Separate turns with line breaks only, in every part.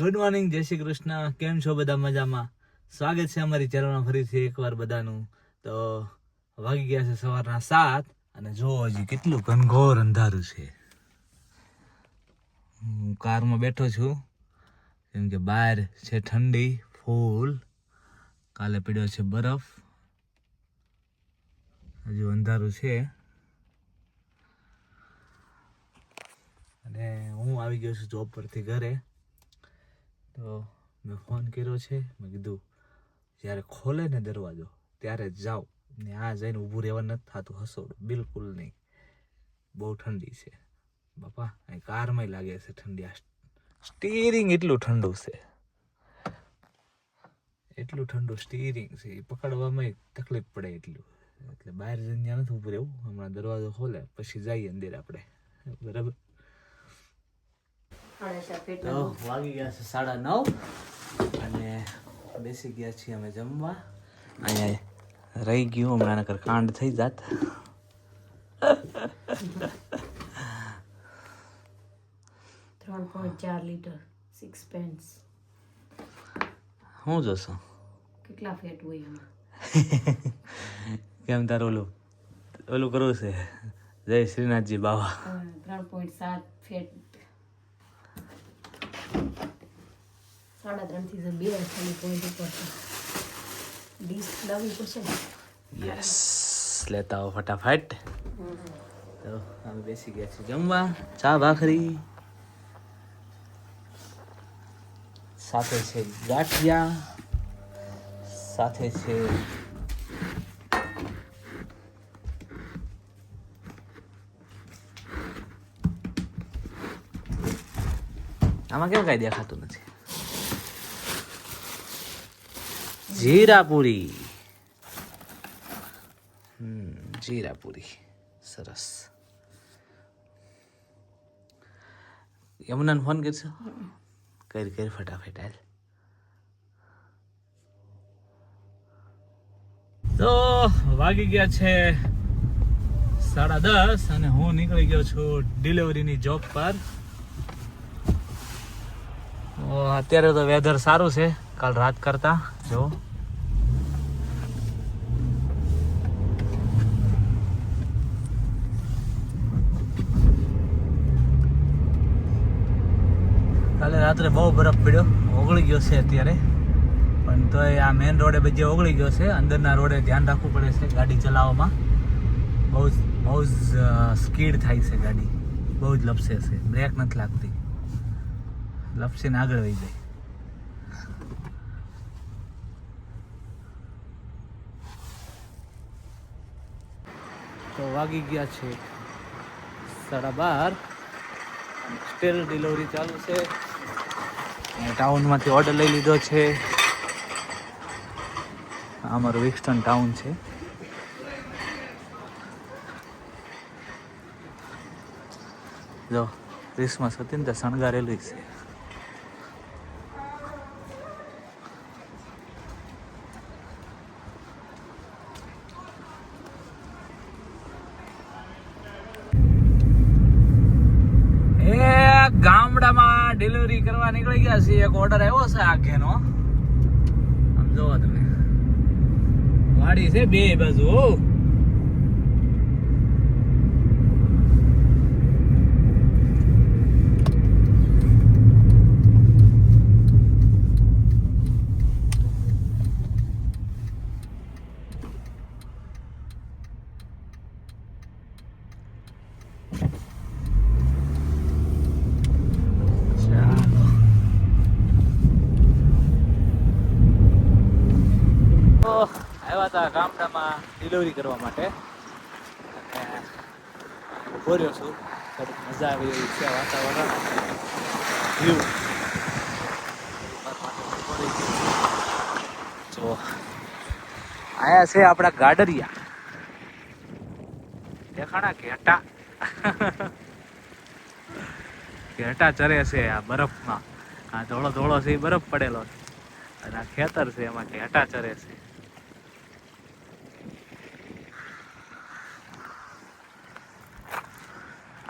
Good morning જય શ્રી કૃષ્ણ. કેમ છો બધા મજામાં? સ્વાગત છે અમારી ચેનલમાં ફરીથી એકવાર બધાનું. તો વાગી ગયા છે સવારના સાત અને જો હજી કેટલું ઘનઘોર અંધારું છે. હું કારમાં બેઠો છું. કેમ કે બહાર છે ઠંડી, ફૂલ. કાલે પડ્યો છે બરફ. હજુ અંધારું છે. અને હું આવી ગયો છું જોબ પરથી ઘરે. તો મેં ફોન કર્યો છે. મેં કીધું, જ્યારે ખોલે ને દરવાજો, ત્યારે જાઓ. ને આ જઈને ઊભું રહેવા નથી થતું હસોડ, બિલકુલ નહીં. બહુ ઠંડી છે. બાપા અહીં કારમાં લાગે છે ઠંડી. આ સ્ટીરિંગ એટલું ઠંડુ છે. એટલું ઠંડુ સ્ટીરિંગ છે. એ પકડવામાં તકલીફ પડે એટલું. એટલે બહાર જઈને નથી ઊભું રહેવું. હમણાં દરવાજો ખોલે, પછી જઈએ અંદર આપણે. બરાબર? તો વાગી ગયા છે સાડા નવ અને બેસી ગયા છીએ અમે જમવા. અહીંયા રહી ગયું હમણાં નકર કાંડ થઈ જાત.
ત્રણ પોઈન્ટ ચાર લીટર સિક્સ પેન્ટ
હું જોશો?
કેટલા ફેટ હોય એમાં?
કેમ તારું ઓલું? ઓલું કરવું છે? જય શ્રીનાથજી બાવા.
ત્રણ પોઈન્ટ સાત ફેટ સાડા ત્રણથી બે ખાલી પોઈન્ટ ઉપર છે. લાવવી પડશે
યસ લેતા આવો ફટાફટ. તો અમે બેસી ગયા છીએ જમવા. ચા, ભાખરી. સાથે છે ગાંઠિયા. સાથે છે આમાં કેમ કઈ દેખાતું નથી? જીરાપુરી. જીરાપુરી. સરસ. યમુનાને ફોન કરશો? કરી કરી ફટાફટ હાલ. તો વાગી ગયા છે સાડા દસ અને હું નીકળી ગયો છું ડિલિવરીની જોબ પર. અત્યારે તો વેધર સારું છે. કાલ રાત કરતા જો કાલે રાત્રે બહુ બરફ પડ્યો, ઓગળી ગયો છે અત્યારે. પણ તોય આ મેઇન રોડે બધે ઓગળી ગયો છે. અંદરના રોડે ધ્યાન રાખવું પડે છે ગાડી ચલાવવામાં. બહુ જ બહુ જ સ્કીડ થાય છે ગાડી. બહુ જ લપસે છે. બ્રેક નથી લાગતી. લપસીને આગળ વહી જાય. તો વાગી ગયા છે સાડા બાર. સ્ટીલ ડિલિવરી ચાલુ છે. ટાઉનમાંથી ઓર્ડર લઈ લીધો છે. આ અમારું વિક્સ્ટન ટાઉન છે. જો ક્રિસમસ હતી ને ત્યાં શણગારેલું છે એ ગામડામાં ડિલિવરી કરવા નીકળી ગયા છીએ. એક ઓર્ડર આવ્યો છે આખેનો આમ જોવો તમે. વાડી છે બે બાજુ આવ્યા હતા ગામડામાં ડિલિવરી કરવા માટે. રહ્યો છું. થોડીક મજા આવી એવી છે વાતાવરણ જો આયા છે આપણા ગાડરિયા. દેખાણા ઘેટા ઘેટા ચરે છે આ બરફમાં. આ ધોળો ધોળો છે બરફ પડેલો છે. અને આ ખેતર છે એમાં ઘેટા ચરે છે.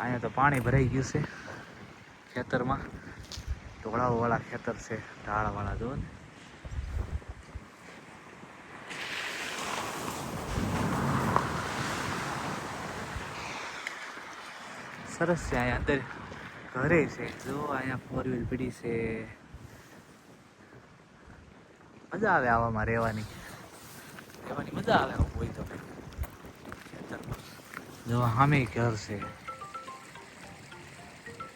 અહીંયા તો પાણી ભરાઈ ગયું છે ખેતરમાં. ઢોળાવવાળા ખેતર છે, ઢાળવાળા જો ને. સરસ છે અહીંયા અંદર ઘરે છે. જો અહીંયા ફોર વ્હીલ પડી છે. મજા આવે આવામાં રહેવાની. રહેવાની મજા આવે હોય તો. ખેતરમાં. જો સામે ઘર છે.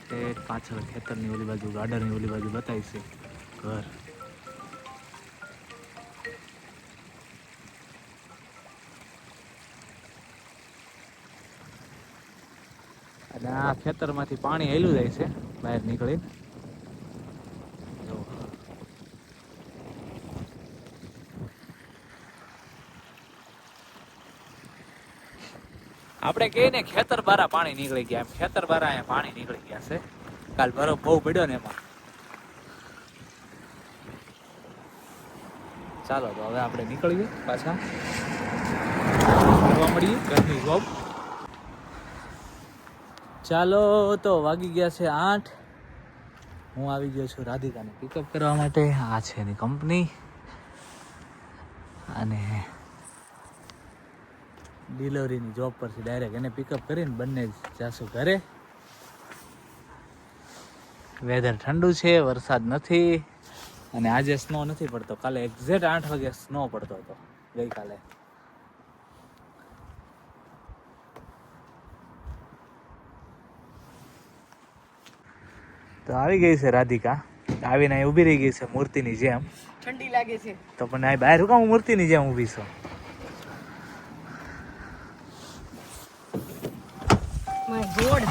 તે પાછળ ખેતરની ઓલી બાજુ, ગાર્ડનની ઓલી બાજુ બતાવી છે. ઘર. અને આ ખેતરમાંથી પાણી હેલું જાય છે, બહાર નીકળીને જો આપણે કહીએ ને ખેતર બારા પાણી નીકળી ગયા એમ. ખેતર બારા અહીંયા પાણી નીકળી ગયા છે. કાલ બરફ બહુ પડ્યો ને એમાં. ચાલો, તો હવે આપણે નીકળીએ પાછા. જોવા મળીએ, ઘરની જોબ. ચાલો, તો વાગી ગયા છે આઠ. હું આવી ગયો છું રાધિકાને પિકઅપ કરવા માટે. આ છે એની કંપની અને ડિલિવરીની જોબ પરથી ડાયરેક્ટ એને પિકઅપ કરીને બંને જાશું ઘરે. વેધર ઠંડુ છે વરસાદ નથી અને આજે સ્નો નથી પડતો. કાલે એક્ઝેક્ટ આઠ વાગે સ્નો પડતો હતો ગઈકાલે. તો આવી ગઈ છે રાધિકા. આવીને અહીં ઊભી રહી ગઈ છે મૂર્તિની જેમ.
ઠંડી લાગે છે.
તો પણ અહીં બહાર હું મૂર્તિની જેમ ઊભી છો?
માય ગોડ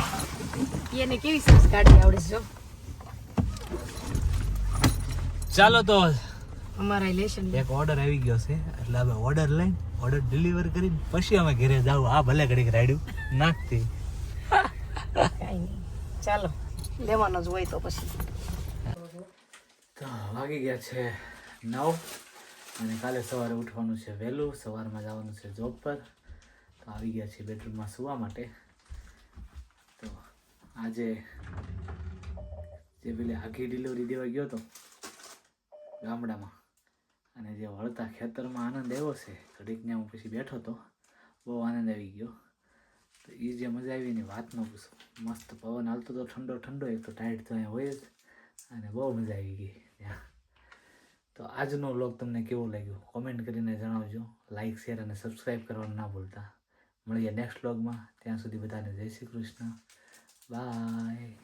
એને કેવી સરસ ગાડી આવડે છે
ચાલો તો
અમારા લેશન
એક ઓર્ડર આવી ગયો છે. એટલે અમે ઓર્ડર લઈને ઓર્ડર ડિલિવર કરીને પછી અમે ઘરે જાવ આ ભલે ઘડીક રાડ્યું નાખતી.
કાંઈ નહીં. ચાલો લેવાનો જ હોય તો પછી.
તો વાગી ગયા છે નવ અને કાલે સવારે ઉઠવાનું છે વહેલું. સવારમાં જવાનું છે જોબ પર. તો આવી ગયા છીએ બેડરૂમમાં સુવા માટે. આજે જે પેલી આખી ડિલિવરી દેવા ગયો હતો ગામડામાં, અને જે વળતા ખેતરમાં આનંદ આવ્યો છે ઘડીક ત્યાં હું પછી બેઠો હતો બહુ આનંદ આવી ગયો. તો એ જે મજા આવી એની વાત ન પૂછો. મસ્ત પવન હાલતો તો ઠંડો ઠંડો, એક તો ટાઈટ તો અહીંયા હોય જ, અને બહુ મજા આવી ગઈ ત્યાં. તો આજનો વ્લોગ તમને કેવો લાગ્યો? કોમેન્ટ કરીને જણાવજો. લાઇક શેર અને સબસ્ક્રાઈબ કરવાનું ના ભૂલતા. મળીએ નેક્સ્ટ વ્લોગમાં ત્યાં સુધી બધાને જય શ્રી કૃષ્ણ. Bye.